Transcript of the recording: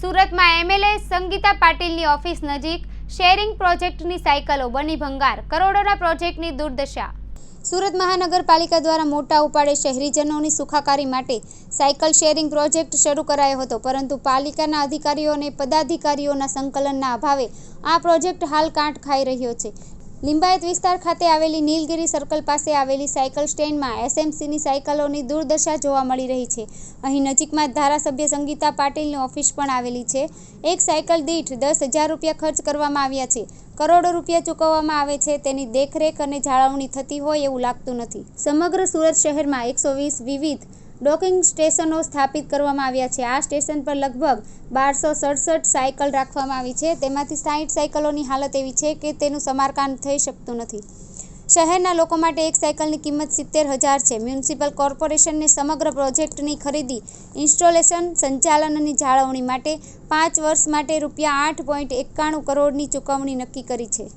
સુરતમાં એમએલએ સંગીતા પાટીલની ઓફિસ નજીક શેરિંગ પ્રોજેક્ટની સાયકલો બની ભંગાર. કરોડોના પ્રોજેક્ટની દુર્દશા. સુરત મહાનગરપાલિકા દ્વારા મોટા ઉપાડે શહેરીજનોની સુખાકારી માટે સાયકલ શેરિંગ પ્રોજેક્ટ શરૂ કરાયો હતો, પરંતુ પાલિકાના અધિકારીઓ અને પદાધિકારીઓના સંકલનના અભાવે આ પ્રોજેક્ટ હાલ કાંઠ ખાઈ રહ્યો છે. લિંબાયત વિસ્તાર ખાતે આવેલી નીલગિરી સર્કલ પાસે આવેલી સાયકલ સ્ટેન્ડમાં એસએમસીની સાયકલોની દુર્દશા જોવા મળી રહી છે. અહીં નજીકમાં ધારાસભ્ય સંગીતા પાટીલની ઓફિસ પણ આવેલી છે. એક સાયકલ દીઠ દસ હજાર રૂપિયા ખર્ચ કરવામાં આવ્યા છે. કરોડો રૂપિયા ચૂકવવામાં આવે છે, તેની દેખરેખ અને જાળવણી થતી હોય એવું લાગતું નથી. સમગ્ર સુરત શહેરમાં એકસો વીસ વિવિધ ડોકિંગ સ્ટેશનો સ્થાપિત કરવામાં આવ્યા છે. આ સ્ટેશન પર લગભગ બારસો સડસઠ સાયકલ રાખવામાં આવી છે. તેમાંથી સાઠ સાયકલોની હાલત એવી છે કે તેનું સમારકામ થઈ શકતું નથી. શહેરના લોકો માટે એક સાયકલની કિંમત સિત્તેર હજાર છે. મ્યુનિસિપલ કોર્પોરેશનને સમગ્ર પ્રોજેક્ટની ખરીદી, ઇન્સ્ટોલેશન, સંચાલન અને જાળવણી માટે પાંચ વર્ષ માટે રૂપિયા આઠ પોઈન્ટ એકાણું કરોડની ચૂકવણી નક્કી કરી છે.